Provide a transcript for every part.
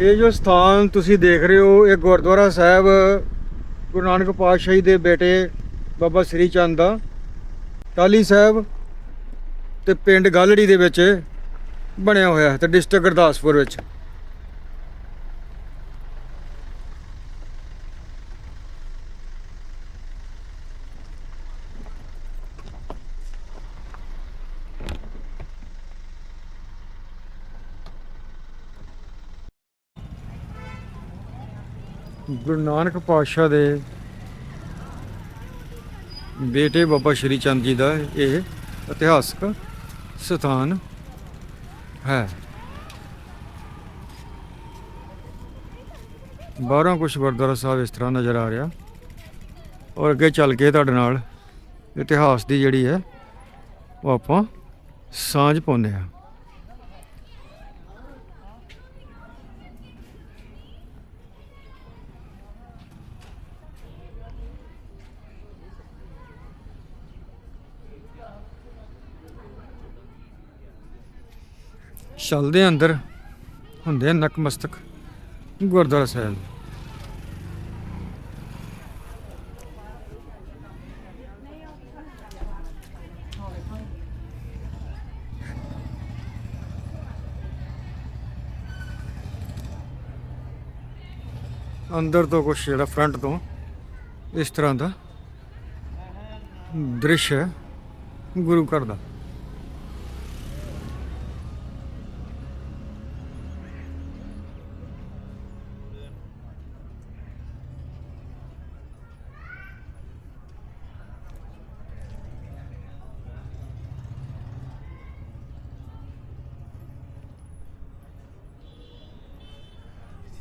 ਇਹ ਜੋ ਸਥਾਨ ਤੁਸੀਂ ਦੇਖ ਰਹੇ ਹੋ, ਇਹ ਗੁਰਦੁਆਰਾ ਸਾਹਿਬ, ਗੁਰੂ ਨਾਨਕ ਪਾਤਸ਼ਾਹੀ ਦੇ ਬੇਟੇ ਬਾਬਾ ਸ੍ਰੀ ਚੰਦ ਦਾ ਟਾਲੀ ਸਾਹਿਬ ਤੇ ਪਿੰਡ ਗਾਲੜੀ ਦੇ ਵਿੱਚ ਬਣਿਆ ਹੋਇਆ ਹੈ, ਤੇ ਡਿਸਟ੍ਰਿਕਟ ਗੁਰਦਾਸਪੁਰ ਵਿੱਚ। ਗੁਰੂ ਨਾਨਕ ਪਾਤਸ਼ਾਹ ਦੇ ਬੇਟੇ ਬਾਬਾ ਸ਼੍ਰੀ ਚੰਦ ਜੀ ਦਾ ਇਹ ਇਤਿਹਾਸਕ ਸਥਾਨ ਹੈ। ਬਾਹਰੋਂ ਕੁਝ ਗੁਰਦੁਆਰਾ ਸਾਹਿਬ ਇਸ ਤਰ੍ਹਾਂ ਨਜ਼ਰ ਆ ਰਿਹਾ ਔਰ ਅੱਗੇ ਚੱਲ ਕੇ ਤੁਹਾਡੇ ਨਾਲ ਇਤਿਹਾਸ ਦੀ ਜਿਹੜੀ ਹੈ, ਉਹ ਆਪਾਂ ਸਾਂਝ ਪਾਉਂਦੇ ਹਾਂ। ਚੱਲਦੇ ਅੰਦਰ। ਹੁੰਦੇ ਆ ਨਕਮਸਤਕ। ਗੁਰਦੁਆਰਾ ਸਾਹਿਬ। ਅੰਦਰ ਤੋਂ ਕੁਛ ਜਿਹੜਾ ਫਰੰਟ ਤੋਂ, ਇਸ ਤਰ੍ਹਾਂ ਦਾ ਦ੍ਰਿਸ਼ ਹੈ ਗੁਰੂ ਘਰ ਦਾ।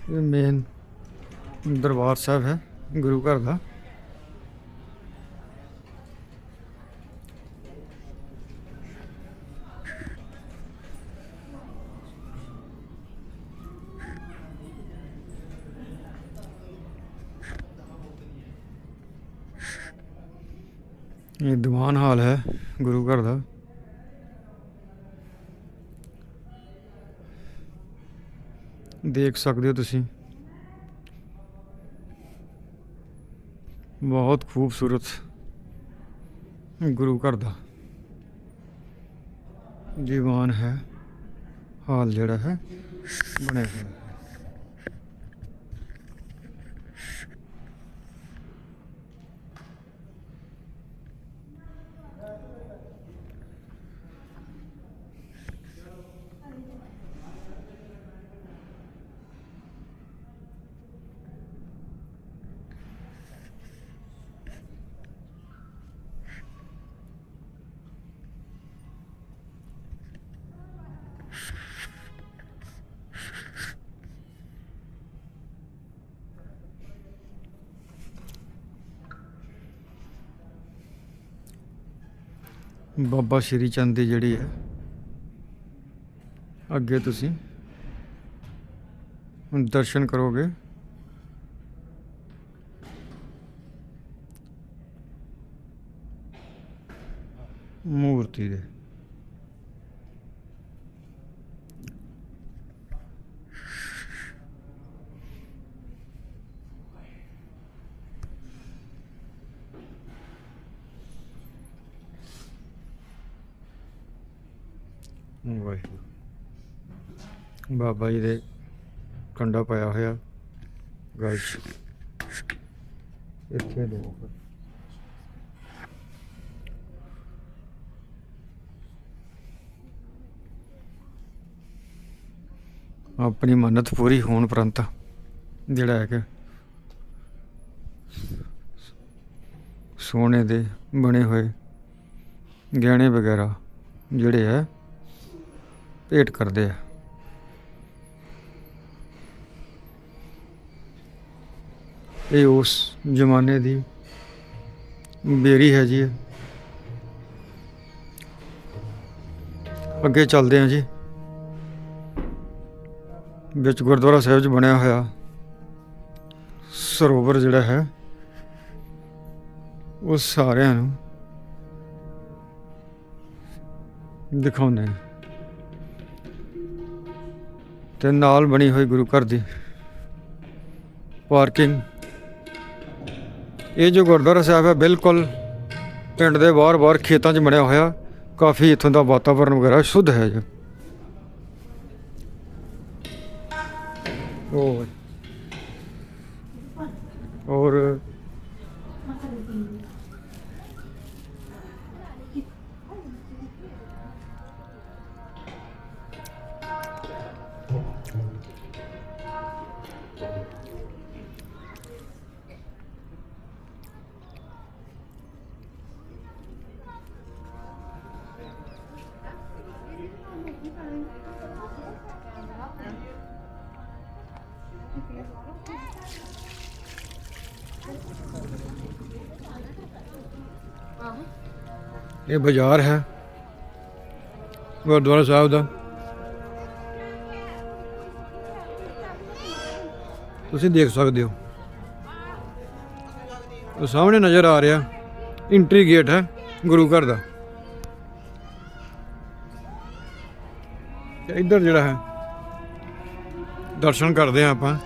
ਇਹ ਮੇਨ ਦਰਬਾਰ ਸਾਹਿਬ ਹੈ ਗੁਰੂ ਘਰ ਦਾ ਇਹ ਦੀਵਾਨ ਹਾਲ ਹੈ ਗੁਰੂ ਘਰ ਦਾ ਦੇਖ ਸਕਦੇ ਹੋ ਤੁਸੀਂ। ਬਹੁਤ ਖੂਬਸੂਰਤ ਗੁਰੂ ਘਰ ਦਾ ਦੀਵਾਨ ਹੈ। ਹਾਲ ਜਿਹੜਾ ਹੈ, ਬਣਿਆ ਹੋਇਆ ਹੈ ਬਾਬਾ ਸ਼੍ਰੀ ਚੰਦ ਦੀ ਜਿਹੜੀ ਹੈ ਅੱਗੇ ਤੁਸੀਂ ਦਰਸ਼ਨ ਕਰੋਗੇ। ਮੂਰਤੀ ਦੇ। ਬਾਬਾ ਜੀ ਦੇ ਕੰਡਾ ਪਾਇਆ ਹੋਇਆ। ਗਲ ਇੱਥੇ ਲੋਕ ਆਪਣੀ ਮੰਨਤ ਪੂਰੀ ਹੋਣ ਪਰੰਤ ਜਿਹੜਾ ਹੈ ਕਿ ਸੋਨੇ ਦੇ ਬਣੇ ਹੋਏ ਗਹਿਣੇ ਵਗੈਰਾ ਜਿਹੜੇ ਹੈ ਭੇਟ ਕਰਦੇ ਆ। ਇਹ ਉਸ ਜ਼ਮਾਨੇ ਦੀ ਬੇਰੀ ਹੈ ਜੀ ਅੱਗੇ ਚੱਲਦੇ ਹਾਂ ਜੀ। ਵਿੱਚ ਗੁਰਦੁਆਰਾ ਸਾਹਿਬ 'ਚ ਬਣਿਆ ਹੋਇਆ ਸਰੋਵਰ ਜਿਹੜਾ ਹੈ, ਉਹ ਸਾਰਿਆਂ ਨੂੰ ਦਿਖਾਉਂਦੇ ਹਾਂ। ਤੇ ਨਾਲ ਬਣੀ ਹੋਈ ਗੁਰੂ ਘਰ ਦੀ ਪਾਰਕਿੰਗ ਇਹ ਜੋ ਗੁਰਦੁਆਰਾ ਸਾਹਿਬ ਹੈ, ਬਿਲਕੁਲ ਪਿੰਡ ਦੇ ਬਾਹਰ-ਬਾਹਰ ਖੇਤਾਂ 'ਚ ਬਣਿਆ ਹੋਇਆ, ਕਾਫੀ ਇੱਥੋਂ ਦਾ ਵਾਤਾਵਰਨ ਵਗੈਰਾ ਸ਼ੁੱਧ ਹੈ ਜੀ। ਉਹ ਔਰ ਇਹ ਬਾਜ਼ਾਰ ਹੈ, ਗੁਰਦੁਆਰਾ ਸਾਹਿਬ ਦਾ। ਤੁਸੀਂ ਦੇਖ ਸਕਦੇ ਹੋ। ਉਹ ਸਾਹਮਣੇ ਨਜ਼ਰ ਆ ਰਿਹਾ ਐਂਟਰੀ ਗੇਟ ਹੈ, ਗੁਰੂ ਘਰ ਦਾ। ਇੱਧਰ ਜਿਹੜਾ ਹੈ, ਦਰਸ਼ਨ ਕਰਦੇ ਹਾਂ ਆਪਾਂ।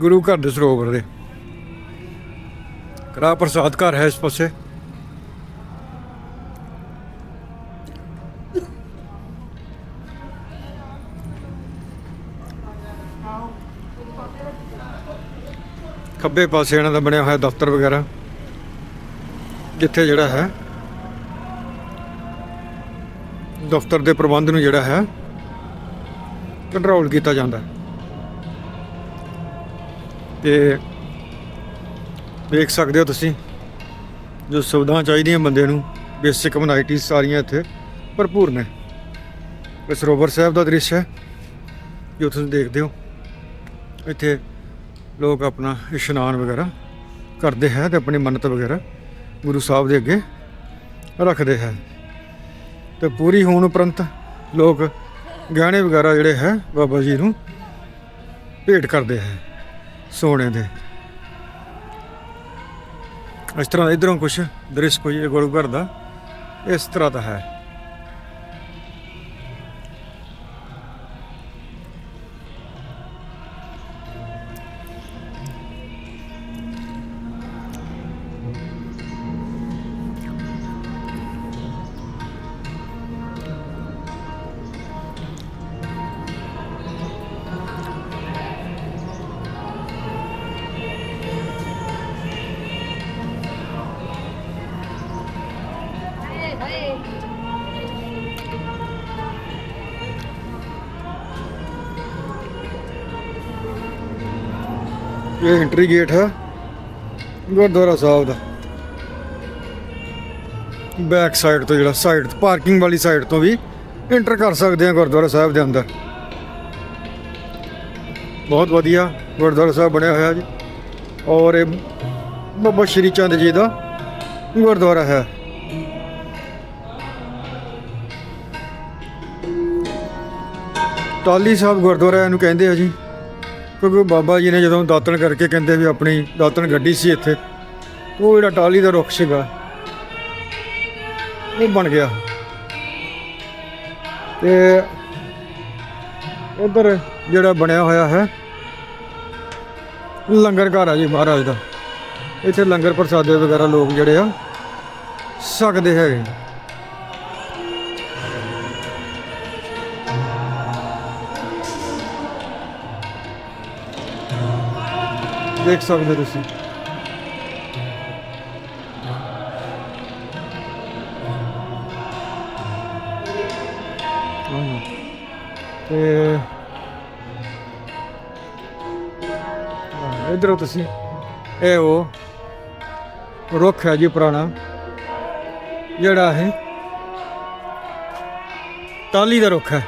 ਗੁਰੂ ਘਰ ਦੇ ਸਰੋਵਰ ਦੇ। ਕਰਾ ਪ੍ਰਸਾਦ ਘਰ ਹੈ ਇਸ ਪਾਸੇ। ਖੱਬੇ ਪਾਸੇ ਇਹਨਾਂ ਦਾ ਬਣਿਆ ਹੋਇਆ ਦਫ਼ਤਰ ਵਗੈਰਾ, ਜਿੱਥੇ ਜਿਹੜਾ ਹੈ, ਦਫ਼ਤਰ ਦੇ ਪ੍ਰਬੰਧ ਨੂੰ ਜਿਹੜਾ ਹੈ ਕੰਟਰੋਲ ਕੀਤਾ ਜਾਂਦਾ ਹੈ। ਤੇ ਦੇਖ ਸਕਦੇ ਹੋ ਤੁਸੀਂ, ਜੋ ਸੁਵਿਧਾਵਾਂ ਚਾਹੀਦੀਆਂ ਬੰਦੇ ਨੂੰ ਬੇਸਿਕ ਕਮਿਊਨਿਟੀਜ਼ ਸਾਰੀਆਂ ਇੱਥੇ ਭਰਪੂਰ ਨੇ ਇਹ ਸਰੋਵਰ ਸਾਹਿਬ ਦਾ ਦ੍ਰਿਸ਼ ਹੈ, ਜੋ ਤੁਸੀਂ ਦੇਖਦੇ ਹੋ, ਇੱਥੇ ਲੋਕ ਆਪਣਾ ਇਸ਼ਨਾਨ ਵਗੈਰਾ ਕਰਦੇ ਹੈ ਤੇ ਆਪਣੀ ਮੰਨਤ ਵਗੈਰਾ ਗੁਰੂ ਸਾਹਿਬ ਦੇ ਅੱਗੇ ਰੱਖਦੇ ਹੈ। ਤੇ ਪੂਰੀ ਹੋਣ ਉਪਰੰਤ ਲੋਕ ਗਹਿਣੇ ਵਗੈਰਾ ਜਿਹੜੇ ਹੈ ਬਾਬਾ ਜੀ ਨੂੰ ਭੇਟ ਕਰਦੇ ਹੈ ਸੋਨੇ ਦੇ। ਇਸ ਤਰ੍ਹਾਂ ਇਧਰੋਂ ਕੁਛ ਦ੍ਰਿਸ਼ ਕੋਈ ਗੁਰੂ ਘਰ ਦਾ ਇਸ ਤਰ੍ਹਾਂ ਦਾ ਹੈ। ਇਹ ਐਂਟਰੀ ਗੇਟ ਹੈ ਗੁਰਦੁਆਰਾ ਸਾਹਿਬ ਦਾ। ਬੈਕ ਸਾਈਡ ਤੋਂ ਜਿਹੜਾ ਸਾਈਡ ਪਾਰਕਿੰਗ ਵਾਲੀ ਸਾਈਡ ਤੋਂ ਵੀ ਐਂਟਰ ਕਰ ਸਕਦੇ ਆ ਗੁਰਦੁਆਰਾ ਸਾਹਿਬ ਦੇ ਅੰਦਰ। ਬਹੁਤ ਵਧੀਆ ਗੁਰਦੁਆਰਾ ਸਾਹਿਬ ਬਣਿਆ ਹੋਇਆ ਜੀ। ਔਰ ਇਹ ਬਾਬਾ ਸ਼੍ਰੀ ਚੰਦ ਜੀ ਦਾ ਗੁਰਦੁਆਰਾ ਹੈ। ਟਾਲੀ ਸਾਹਿਬ ਗੁਰਦੁਆਰਾ ਇਹਨੂੰ ਕਹਿੰਦੇ ਆ ਜੀ। ਕਿਉਂਕਿ ਬਾਬਾ ਜੀ ਨੇ ਜਦੋਂ ਦਾਤਣ ਕਰਕੇ ਕਹਿੰਦੇ ਵੀ ਆਪਣੀ ਦਾਤਣ ਗੱਡੀ ਸੀ ਇੱਥੇ ਉਹ ਜਿਹੜਾ ਟਾਲੀ ਦਾ ਰੁੱਖ ਸੀਗਾ, ਉਹ ਬਣ ਗਿਆ। ਤੇ ਉਧਰ ਜਿਹੜਾ ਬਣਿਆ ਹੋਇਆ ਹੈ, ਲੰਗਰ ਘਰ ਆ ਜੀ ਮਹਾਰਾਜ ਦਾ। ਇੱਥੇ ਲੰਗਰ ਪ੍ਰਸਾਦੇ ਵਗੈਰਾ ਲੋਕ ਜਿਹੜੇ ਆ, ਸਕਦੇ ਹੈਗੇ। ਦੇਖ ਸਕਦੇ ਹੋ ਤੁਸੀਂ ਤੇ ਹਾਂ, ਇੱਧਰੋਂ ਤੁਸੀਂ। ਇਹ ਉਹ ਰੁੱਖ ਹੈ ਜੀ ਪੁਰਾਣਾ ਜਿਹੜਾ ਹੈ ਟਾਲੀ ਦਾ ਰੁੱਖ ਹੈ।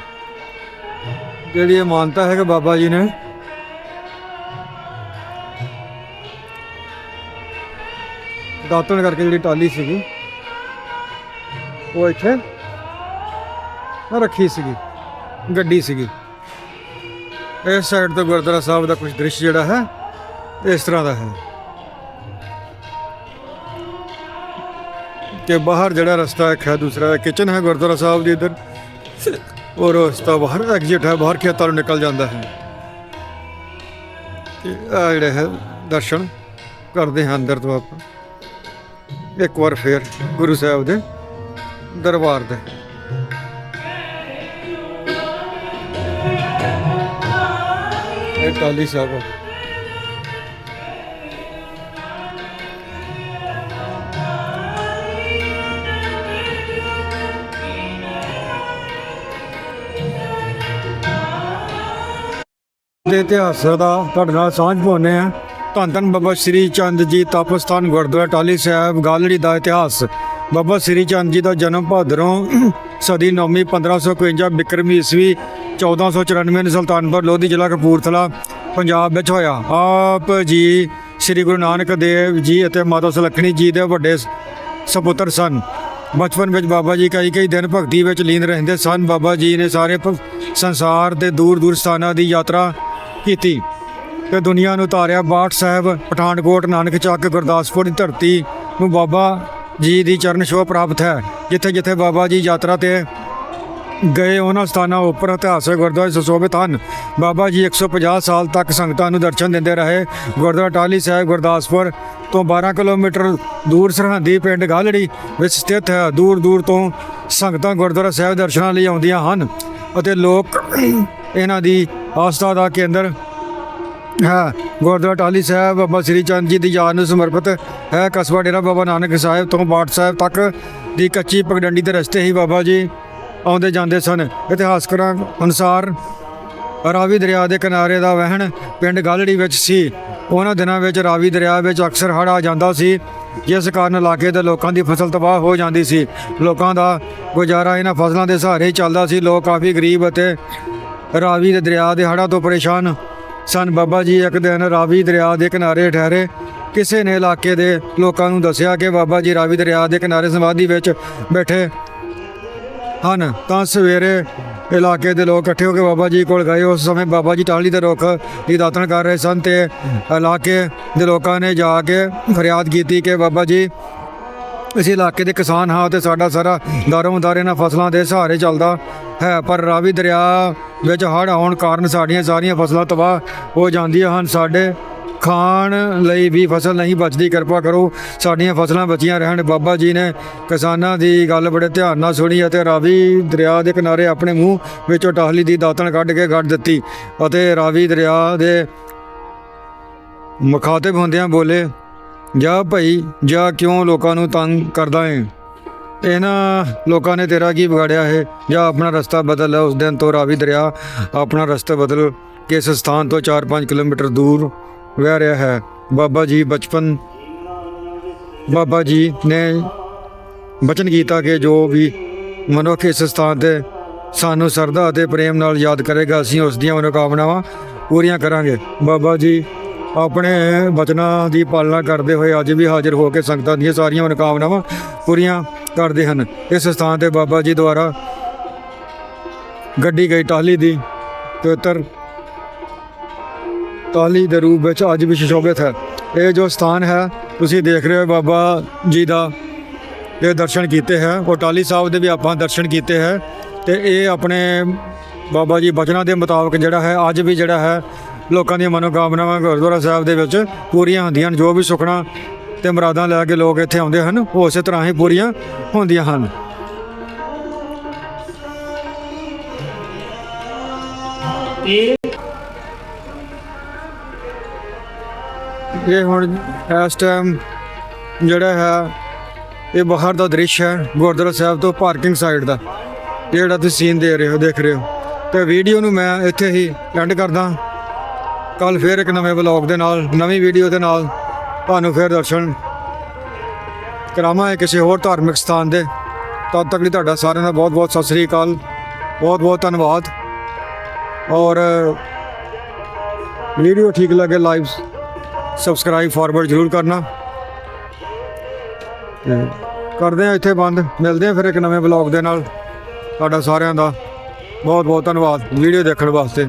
ਜਿਹੜੀ ਇਹ ਮਾਨਤਾ ਹੈ ਕਿ ਬਾਬਾ ਜੀ ਨੇ ਦਾਤਣ ਕਰਕੇ ਜਿਹੜੀ ਟਾਲੀ ਸੀਗੀ, ਉਹ ਇੱਥੇ ਰੱਖੀ ਸੀਗੀ, ਗੱਡੀ ਸੀਗੀ। ਇਸ ਸਾਈਡ ਤੋਂ ਗੁਰਦੁਆਰਾ ਸਾਹਿਬ ਦਾ ਕੁਝ ਦ੍ਰਿਸ਼ ਜਿਹੜਾ ਹੈ, ਇਸ ਤਰ੍ਹਾਂ ਦਾ ਹੈ। ਤੇ ਬਾਹਰ ਜਿਹੜਾ ਰਸਤਾ ਇੱਕ ਹੈ ਦੂਸਰਾ ਕਿਚਨ ਹੈ ਗੁਰਦੁਆਰਾ ਸਾਹਿਬ ਦੀ ਇੱਧਰ। ਔਰ ਰਸਤਾ ਬਾਹਰ ਐਗਜ਼ਿਟ ਹੈ, ਬਾਹਰ ਖੇਤਾਂ ਨੂੰ ਨਿਕਲ ਜਾਂਦਾ ਹੈ। ਤੇ ਆ ਜਿਹੜੇ ਹੈ, ਦਰਸ਼ਨ ਕਰਦੇ ਹਾਂ ਅੰਦਰ ਤੋਂ ਆਪਾਂ। ਇੱਕ ਵਾਰ ਫੇਰ ਗੁਰੂ ਸਾਹਿਬ ਦੇ ਦਰਬਾਰ ਦੇ। ਇਹ ਟਾਲੀ ਸਾਹਿਬ ਦੇ ਇਤਿਹਾਸ ਦਾ ਤੁਹਾਡੇ ਨਾਲ ਸਾਂਝ ਪਾਉਂਦੇ ਆ ਧੰਨ ਧੰਨ ਬਾਬਾ ਸ੍ਰੀ ਚੰਦ ਜੀ, ਤਪਸਥਾਨ ਗੁਰਦੁਆਰਾ ਟਾਲੀ ਸਾਹਿਬ, ਗਾਲੜੀ ਦਾ ਇਤਿਹਾਸ। ਬਾਬਾ ਸ੍ਰੀ ਚੰਦ ਜੀ ਦਾ ਜਨਮ ਭਾਦਰੋਂ ਸਦੀ ਨੌਵੀਂ 1551 ਬਿਕਰਮੀ ਈਸਵੀ 1494 ਨੂੰ ਸੁਲਤਾਨਪੁਰ, ਲੋਧੀ ਜ਼ਿਲ੍ਹਾ ਕਪੂਰਥਲਾ, ਪੰਜਾਬ ਵਿੱਚ ਹੋਇਆ। ਆਪ ਜੀ ਸ੍ਰੀ ਗੁਰੂ ਨਾਨਕ ਦੇਵ ਜੀ ਅਤੇ ਮਾਤਾ ਸੁਲੱਖਣੀ ਜੀ ਦੇ ਵੱਡੇ ਸ- ਸਪੁੱਤਰ ਸਨ। ਬਚਪਨ ਵਿੱਚ ਬਾਬਾ ਜੀ ਕਈ ਕਈ ਦਿਨ ਭਗਤੀ ਵਿੱਚ ਲੀਨ ਰਹਿੰਦੇ ਸਨ। ਬਾਬਾ ਜੀ ਨੇ ਸਾਰੇ ਸੰਸਾਰ ਦੇ ਦੂਰ ਦੂਰ ਸਥਾਨਾਂ ਦੀ ਯਾਤਰਾ ਕੀਤੀ। ਤੇ ਦੁਨੀਆ ਨੂੰ ਤਾਰਿਆ ਬਾਠ ਸਾਹਿਬ, ਪਠਾਨਕੋਟ, ਨਾਨਕ ਚੱਕ, ਗੁਰਦਾਸਪੁਰ ਦੀ ਧਰਤੀ ਨੂੰ ਬਾਬਾ ਜੀ ਦੀ ਚਰਨ ਛੋਹ ਪ੍ਰਾਪਤ ਹੈ। ਜਿੱਥੇ ਜਿੱਥੇ ਬਾਬਾ ਜੀ ਯਾਤਰਾ ਤੇ ਗਏ, ਉਹਨਾਂ ਸਥਾਨਾਂ ਉੱਪਰ ਇਤਿਹਾਸਕ ਗੁਰਦੁਆਰੇ ਸੁਸ਼ੋਭਿਤ ਹਨ। ਬਾਬਾ ਜੀ 150 ਸਾਲ ਤੱਕ ਸੰਗਤਾਂ ਨੂੰ ਦਰਸ਼ਨ ਦਿੰਦੇ ਰਹੇ। ਗੁਰਦੁਆਰਾ ਟਾਹਲੀ ਸਾਹਿਬ, ਗੁਰਦਾਸਪੁਰ ਤੋਂ 12 ਕਿਲੋਮੀਟਰ ਦੂਰ ਸਰਹੰਦੀ ਪਿੰਡ ਗਾਲੜੀ ਵਿੱਚ ਸਥਿਤ ਹੈ। ਦੂਰ ਦੂਰ ਤੋਂ ਸੰਗਤਾਂ ਗੁਰਦੁਆਰਾ ਸਾਹਿਬ ਦਰਸ਼ਨਾਂ ਲਈ ਆਉਂਦੀਆਂ ਹਨ ਅਤੇ ਲੋਕ ਇਹਨਾਂ ਦੀ ਆਸਥਾ ਦਾ ਕੇਂਦਰ ਹੈ, ਗੁਰਦੁਆਰਾ ਟਾਹਲੀ ਸਾਹਿਬ, ਬਾਬਾ ਸ੍ਰੀ ਚੰਦ ਜੀ ਦੀ ਯਾਦ ਨੂੰ ਸਮਰਪਿਤ ਹੈ, ਕਸਬਾ ਡੇਰਾ ਬਾਬਾ ਨਾਨਕ ਸਾਹਿਬ ਤੋਂ ਬਾਟ ਸਾਹਿਬ ਤੱਕ ਦੀ ਕੱਚੀ ਪਗਡੰਡੀ ਦੇ ਰਸਤੇ ਹੀ ਬਾਬਾ ਜੀ ਆਉਂਦੇ ਜਾਂਦੇ ਸਨ। ਇਤਿਹਾਸਕਾਰਾਂ ਅਨੁਸਾਰ ਰਾਵੀ ਦਰਿਆ ਦੇ ਕਿਨਾਰੇ ਦਾ ਵਹਿਣ ਪਿੰਡ ਗਾਲੜੀ ਵਿੱਚ ਸੀ। ਉਹਨਾਂ ਦਿਨਾਂ ਵਿੱਚ ਰਾਵੀ ਦਰਿਆ ਵਿੱਚ ਅਕਸਰ ਹੜ੍ਹ ਆ ਜਾਂਦਾ ਸੀ, ਜਿਸ ਕਾਰਨ ਇਲਾਕੇ ਦੇ ਲੋਕਾਂ ਦੀ ਫਸਲ ਤਬਾਹ ਹੋ ਜਾਂਦੀ ਸੀ। ਲੋਕਾਂ ਦਾ ਗੁਜ਼ਾਰਾ ਇਹਨਾਂ ਫਸਲਾਂ ਦੇ ਸਹਾਰੇ ਹੀ ਚੱਲਦਾ ਸੀ। ਲੋਕ ਕਾਫੀ ਗਰੀਬ ਅਤੇ ਰਾਵੀ ਦੇ ਦਰਿਆ ਦੇ ਹੜ੍ਹਾਂ ਤੋਂ ਪਰੇਸ਼ਾਨ ਸਨ। ਬਾਬਾ ਜੀ ਇੱਕ ਦਿਨ ਰਾਵੀ ਦਰਿਆ ਦੇ ਕਿਨਾਰੇ ਠਹਿਰੇ। ਕਿਸੇ ਨੇ ਇਲਾਕੇ ਦੇ ਲੋਕਾਂ ਨੂੰ ਦੱਸਿਆ ਕਿ ਬਾਬਾ ਜੀ ਰਾਵੀ ਦਰਿਆ ਦੇ ਕਿਨਾਰੇ ਸਮਾਧੀ ਵਿੱਚ ਬੈਠੇ ਹਨ। ਤਾਂ ਸਵੇਰੇ ਇਲਾਕੇ ਦੇ ਲੋਕ ਇਕੱਠੇ ਹੋ ਕੇ ਬਾਬਾ ਜੀ ਕੋਲ ਗਏ। ਉਸ ਸਮੇਂ ਬਾਬਾ ਜੀ ਟਾਹਲੀ ਦੇ ਰੁੱਖ ਦੀ ਦਾਤਣ ਕਰ ਰਹੇ ਸਨ ਤੇ ਇਲਾਕੇ ਦੇ ਲੋਕਾਂ ਨੇ ਜਾ ਕੇ ਫਰਿਆਦ ਕੀਤੀ ਕਿ ਬਾਬਾ ਜੀ ਅਸੀਂ ਇਲਾਕੇ ਦੇ ਕਿਸਾਨ ਹਾਂ ਤੇ ਸਾਡਾ ਸਾਰਾ ਦਾਰੋਮਦਾਰ ਇਹਨਾਂ ਫਸਲਾਂ ਦੇ ਸਹਾਰੇ ਚੱਲਦਾ ਹੈ, ਪਰ ਰਾਵੀ ਦਰਿਆ ਵਿੱਚ ਹੜ੍ਹ ਆਉਣ ਕਾਰਨ ਸਾਡੀਆਂ ਸਾਰੀਆਂ ਫਸਲਾਂ ਤਬਾਹ ਹੋ ਜਾਂਦੀਆਂ ਹਨ। ਸਾਡੇ ਖਾਣ ਲਈ ਵੀ ਫਸਲ ਨਹੀਂ ਬਚਦੀ, ਕਿਰਪਾ ਕਰੋ, ਸਾਡੀਆਂ ਫਸਲਾਂ ਬਚੀਆਂ ਰਹਿਣ। ਬਾਬਾ ਜੀ ਨੇ ਕਿਸਾਨਾਂ ਦੀ ਗੱਲ ਬੜੇ ਧਿਆਨ ਨਾਲ ਸੁਣੀ ਅਤੇ ਰਾਵੀ ਦਰਿਆ ਦੇ ਕਿਨਾਰੇ ਆਪਣੇ ਮੂੰਹ ਵਿੱਚੋਂ ਟਾਹਲੀ ਦੀ ਦਾਤਣ ਕੱਢ ਕੇ ਗੱਡ ਦਿੱਤੀ ਅਤੇ ਰਾਵੀ ਦਰਿਆ ਦੇ ਮੁਖਾਤਿਬ ਹੁੰਦਿਆਂ ਬੋਲੇ ਜਾ ਭਾਈ, ਜਾ ਕਿਉਂ ਲੋਕਾਂ ਨੂੰ ਤੰਗ ਕਰਦਾ ਏ? ਇਹਨਾਂ ਲੋਕਾਂ ਨੇ ਤੇਰਾ ਕੀ ਵਿਗਾੜਿਆ ਹੈ? ਜਾਂ ਆਪਣਾ ਰਸਤਾ ਬਦਲ ਲੈ ਉਸ ਦਿਨ ਤੋਂ ਰਾਵੀ ਦਰਿਆ, ਆਪਣਾ ਰਸਤਾ ਬਦਲ ਕੇ ਇਸ ਸਥਾਨ ਤੋਂ 4-5 ਕਿਲੋਮੀਟਰ ਦੂਰ ਵਹਿ ਰਿਹਾ ਹੈ? ਬਾਬਾ ਜੀ ਬਚਪਨ, ਬਾਬਾ ਜੀ ਨੇ ਬਚਨ ਕੀਤਾ ਕਿ ਜੋ ਵੀ ਮਨੁੱਖ ਇਸ ਸਥਾਨ ਤੇ ਸਾਨੂੰ ਸਰਦਾ ਅਤੇ ਪ੍ਰੇਮ ਨਾਲ ਯਾਦ ਕਰੇਗਾ, ਅਸੀਂ ਉਸ ਦੀਆਂ ਮਨੋਕਾਮਨਾਵਾਂ ਪੂਰੀਆਂ ਕਰਾਂਗੇ। ਬਾਬਾ ਜੀ ਆਪਣੇ ਬਚਨਾਂ ਦੀ ਪਾਲਣਾ ਕਰਦੇ ਹੋਏ ਅੱਜ ਵੀ ਹਾਜ਼ਰ ਹੋ ਕੇ ਸੰਗਤਾਂ ਦੀਆਂ ਸਾਰੀਆਂ ਮਨੋਕਾਮਨਾਵਾਂ ਪੂਰੀਆਂ ਕਰਦੇ ਹਨ। ਇਸ ਸਥਾਨ ਤੇ ਬਾਬਾ ਜੀ ਦੁਆਰਾ ਗੱਡੀ ਗਈ ਟਾਹਲੀ ਦੀ ਪਵਿੱਤਰ ਟਾਹਲੀ ਦੇ ਰੂਪ ਵਿੱਚ ਅੱਜ ਵੀ ਸੁਸ਼ੋਭਿਤ ਹੈ। ਇਹ ਜੋ ਸਥਾਨ ਹੈ, ਤੁਸੀਂ ਦੇਖ ਰਹੇ ਹੋ ਬਾਬਾ ਜੀ ਦਾ ਇਹ ਦਰਸ਼ਨ ਕੀਤੇ ਹੈ। ਉਹ ਟਾਹਲੀ ਸਾਹਿਬ ਦੇ ਵੀ ਆਪਾਂ ਦਰਸ਼ਨ ਕੀਤੇ ਹੈ ਤੇ ਇਹ ਆਪਣੇ ਬਾਬਾ ਜੀ ਬਚਨਾਂ ਦੇ ਮੁਤਾਬਕ ਜਿਹੜਾ ਹੈ, ਅੱਜ ਵੀ ਜਿਹੜਾ ਹੈ ਲੋਕਾਂ ਦੀਆਂ ਮਨੋਕਾਮਨਾਵਾਂ ਗੁਰਦੁਆਰਾ ਸਾਹਿਬ ਦੇ ਵਿੱਚ ਪੂਰੀਆਂ ਹੁੰਦੀਆਂ ਹਨ, ਜੋ ਵੀ ਸੁਖਣਾ ਤੇ ਮੁਰਾਦਾਂ ਲੈ ਕੇ ਲੋਕ ਇੱਥੇ ਆਉਂਦੇ ਹਨ, ਉਹ ਉਸੇ ਤਰ੍ਹਾਂ ਹੀ ਪੂਰੀਆਂ ਹੁੰਦੀਆਂ ਹਨ। ਇਹ ਹੁਣ ਇਸ ਟਾਈਮ ਜਿਹੜਾ ਹੈ, ਇਹ ਬਾਹਰ ਦਾ ਦ੍ਰਿਸ਼ ਹੈ, ਗੁਰਦੁਆਰਾ ਸਾਹਿਬ ਤੋਂ ਪਾਰਕਿੰਗ ਸਾਈਡ ਦਾ। ਇਹ ਜਿਹੜਾ ਤੁਸੀਂ ਸੀਨ ਦੇ ਰਹੇ ਹੋ, ਦੇਖ ਰਹੇ ਹੋ। ਤੇ ਵੀਡੀਓ ਨੂੰ ਮੈਂ ਇੱਥੇ ਹੀ ਐਂਡ ਕਰਦਾ। ਕੱਲ ਫੇਰ ਇੱਕ ਨਵੇਂ ਵਲੌਗ ਦੇ ਨਾਲ, ਨਵੀਂ ਵੀਡੀਓ ਦੇ ਨਾਲ ਤੁਹਾਨੂੰ ਫੇਰ ਦਰਸ਼ਨ ਕਰਾਵਾਂਗੇ ਕਿਸੇ ਹੋਰ ਧਾਰਮਿਕ ਸਥਾਨ ਦੇ। ਤਦ ਤੱਕ ਲਈ ਤੁਹਾਡਾ ਸਾਰਿਆਂ ਦਾ ਬਹੁਤ ਬਹੁਤ ਸਤਿ ਸ੍ਰੀ ਅਕਾਲ ਬਹੁਤ ਬਹੁਤ ਧੰਨਵਾਦ। ਔਰ ਵੀਡੀਓ ਠੀਕ ਲੱਗੇ ਲਾਈਵ ਸਬਸਕ੍ਰਾਈਬ ਫਾਰਵਰਡ ਜ਼ਰੂਰ ਕਰਨਾ। ਤੇ ਕਰਦੇ ਆ ਇੱਥੇ ਬੰਦ, ਮਿਲਦੇ ਆ ਫਿਰ ਇੱਕ ਨਵੇਂ ਵਲੌਗ ਦੇ ਨਾਲ। ਤੁਹਾਡਾ ਸਾਰਿਆਂ ਦਾ ਬਹੁਤ ਬਹੁਤ ਧੰਨਵਾਦ ਵੀਡੀਓ ਦੇਖਣ ਵਾਸਤੇ।